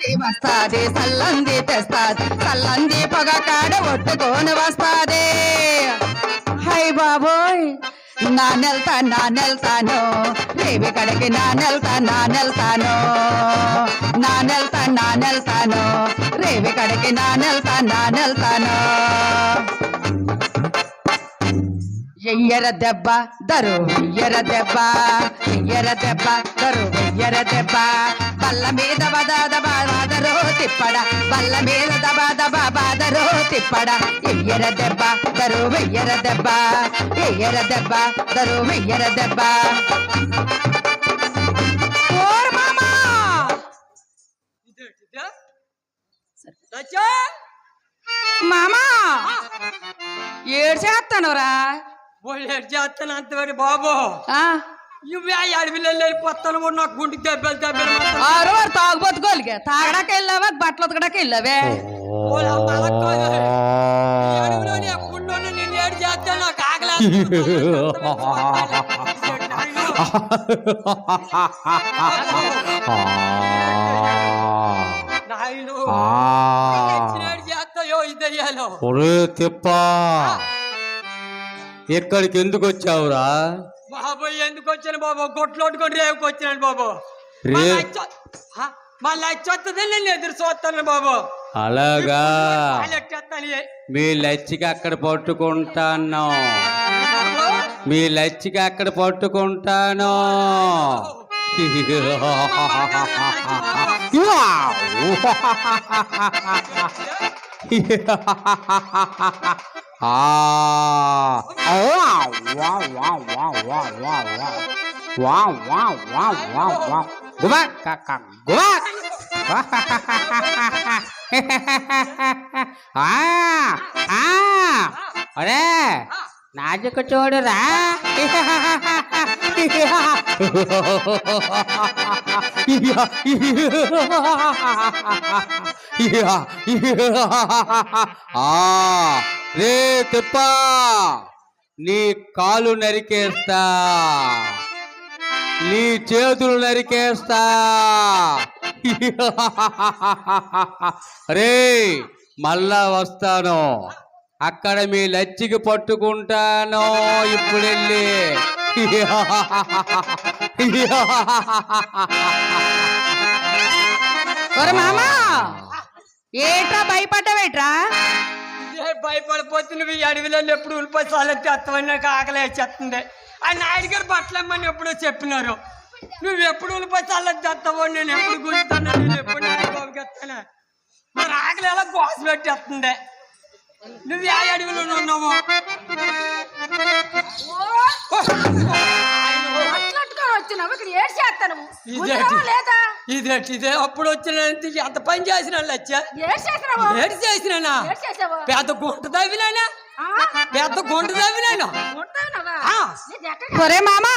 వస్తాది సల్లంది తెస్తాది సల్లంది పొగ కాడ ఒట్టుకొని వస్తాది. హై బాబోయ్ నా నెల్తా నా నెల్తాను రేవి కడికి నా నెల్తా నా నెల్తాను. నా నెల్తా నా నెల్తాను రేవి కడికి నా నెల్తా నా నెల్తాను. ఎయ్యర దెబ్బ దరు ఎయ్యర దెబ్బ ఎయ్యర దెబ్బ దరు ఎయ్యర దెబ్బ. బల్ల మీద బదాద బాదరో తిప్పడ. బల్ల మీద దబా దబా బాదరో తిప్పడ. ఎయ్యర దెబ్బ దరు వెయ్యర దెబ్బ ఎయ్యర దెబ్బ దరు వెయ్యర దెబ్బ. మామా! మామా! ఏడు చేస్తానురా ಒಳ್ಳೆ ಜಾತನ ಅಂತವ್ರಿ ಬಾಬು ಇವ್ ಅಡವಿಲಲ್ಲಿ ಪತ್ತನ ನಾಲ್ಕು ಗುಂಡಿಗೆ ಅವ್ರವ್ರು ತಾಗ್ಬೋದು ಗೋಲ್ಗೆ ತಾಗಡಕ ಇಲ್ಲವ ಬಟ್ಲ ಒತ್ಕಡಕ ಇಲ್ಲವೇ ನಾಯಿನು ಒಳ್ಳೆ ತಿಪ್ಪ ఇక్కడికి ఎందుకు వచ్చావురా? బాబు ఎందుకు వచ్చాను బాబు? కొట్లోట్టుకొని రేవుకి వచ్చినాను బాబు. నేను ఎదురు చూస్తాను బాబు. అలాగా? మీ లచ్చికి అక్కడ పట్టుకుంటాను. మీ లచ్చికి అక్కడ పట్టుకుంటాను. ఆ గుబా కాకా గుబా ఆ, ఆ, ఒరే నాజుకు చూడురా ఆ, రే తిప్ప. నీ కాలు నరికేస్తా. నీ చేతులు నరికేస్తా. రే మళ్ళా వస్తాను. అక్కడ మీ లచ్చికి పట్టుకుంటాను ఇప్పుడు వెళ్ళి మామా. ఏట్రా భయపడ్డావేట్రా? ఇదే భయపడిపోతే నువ్వు ఈ అడవిలో ఎప్పుడు ఉల్లిపోయి సాలెత్తి అత్తమని నాకు ఆకలి వేసేస్తుంది. ఆ నాయుడు గారు బట్టలమ్మని ఎప్పుడో చెప్పినారు. నువ్వు ఎప్పుడు ఉల్లిపోయి సాలెత్తి ఎత్తావో నేను ఎప్పుడు గుంజుతాను నేను ఎప్పుడు మరి ఆకలి ఎలా గోస పెట్టేస్తుంది? నువ్వు ఏ అడవిలో ఉన్నావు? ఏడు చేస్తాను? లేదా? ఇదేంటి? ఇదే అప్పుడు వచ్చిన ఎంత పని చేసిన లచ్చ ఏడు పెద్ద గుంట తవ్వినానా? ఆ? పెద్ద గుంట తవ్వినాను. ఒరే మామా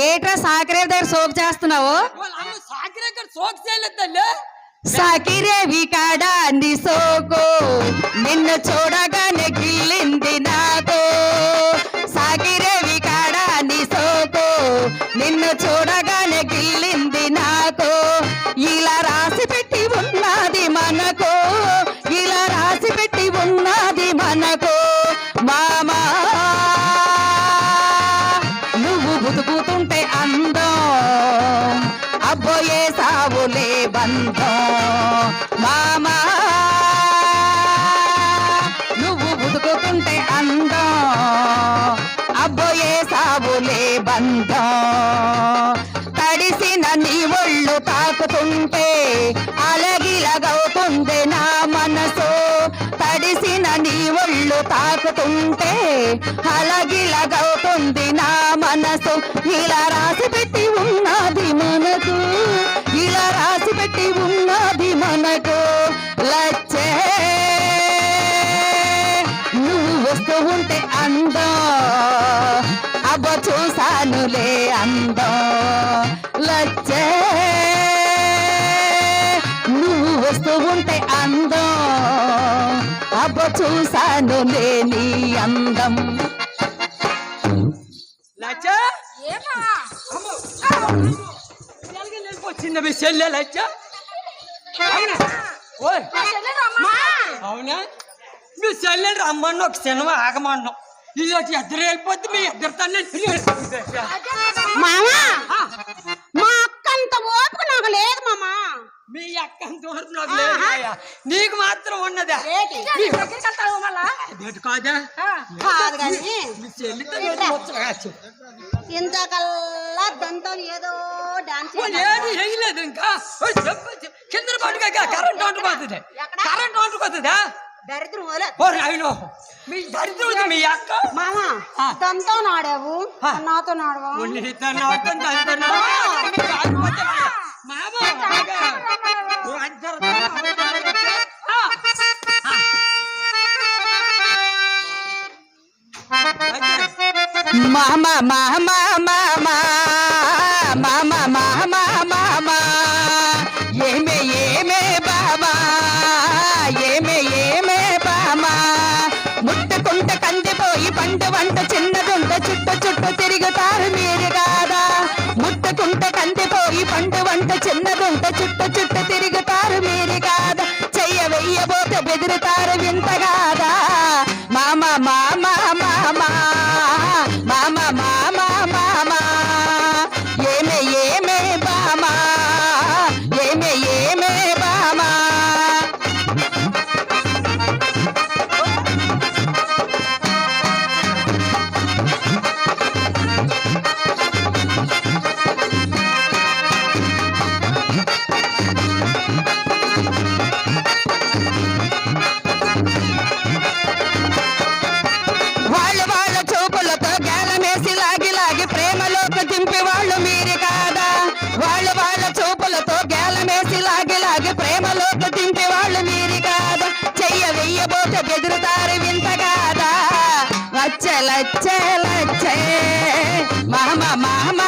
ఏట్రా సాకరే దగ్గర సోపు చేస్తున్నావు? అమ్మ సాకిరేక్కడ సోక్ చేయలేదు తల్లి. సాకిరేవి కాడ నీ సోకు. నిన్ను చూడగానే గిల్లింది నాకు నీ ఒళ్ళు తాకుతుంటే అలగిలగవుతుంది నా మనసు. ఇలా రాసి పెట్టి ఉన్నది మనకు. ఇలా రాసి పెట్టి ఉన్నది మనకు. లచ్చే నువ్వు వస్తూ ఉంటే అందం. అబ్బ చూసానులే అందం. లచ్చ. చూసాను లేని అందం. వచ్చిందా మీ చెల్లె లచ్చ? ఒక సినిమా ఆగమన్నావు ఇది ఇద్దరు వెళ్ళిపోతే మీ ఇద్దరు మామా మా అక్క అంత నాకు లేదు మామా. మీ అక్క నాకు లేదు నీకు మాత్రం కాదా. కాదు? కానీ. ఇంతకల్లా దంతం ఏదో డాన్స్ ఏది వేయలేదు ఇంకా. కింద పట్టుగా కరెంట్ వంటుకోతుంది కరెంట్ రాయుడు మీ దరిద్రం మీ అక్క. మామా. దంతం నాడావు. నాతో నాడవా మామ, మామ మామ మామ మామ మామ మామ ఏమే ఏమే బాబా ఏమే ఏమే బామా ముట్టుకుంట కందిపోయి పంట వంట చిన్నదుంట చుట్టు చుట్టూ తిరుగుతారు మీరు కాదా ముట్టుకుంట కందిపోయి పంట వంట చిన్నదుంట చుట్టు చుట్టూ తిరుగుతారు మీరు కాదా చెయ్య వెయ్యబోతే బెదిరుతారు వింత ప్రేమలోకి దింపి వాళ్ళు మీరే కాదా? వాళ్ళ వాళ్ళ చూపులతో గేలమేసి లాగి లాగి ప్రేమలోకి దింపి వాళ్ళు మీరే కాదా? చెయ్య వెయ్యబోతే బెదురుతారు వింత కాదా? వచ్చే లచ్చే లచ్చే. మహమ మహమ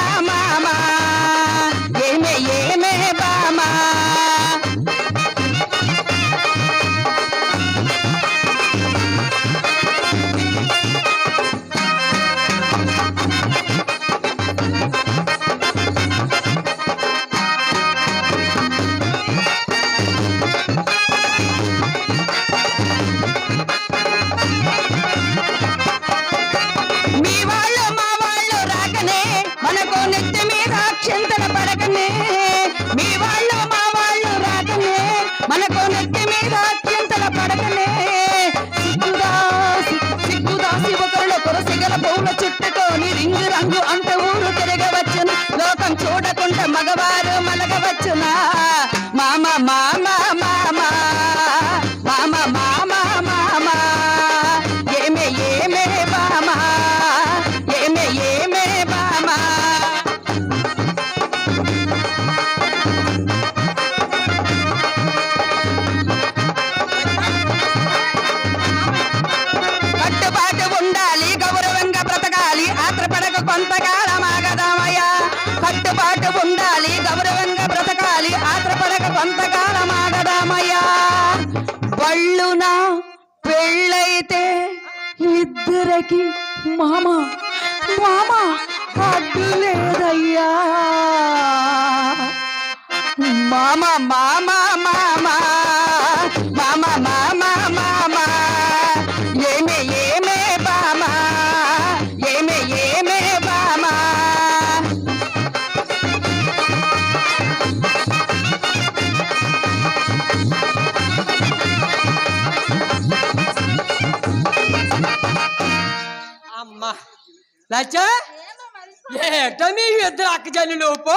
పెళ్ళైతే ఇద్దరికి మామ మామ అడ్డు లేదయ్యా. మామ మామ మామ మామ. అమ్మా లచ్చ ఏటో ఇద్దరు అక్క జల్లు లోపు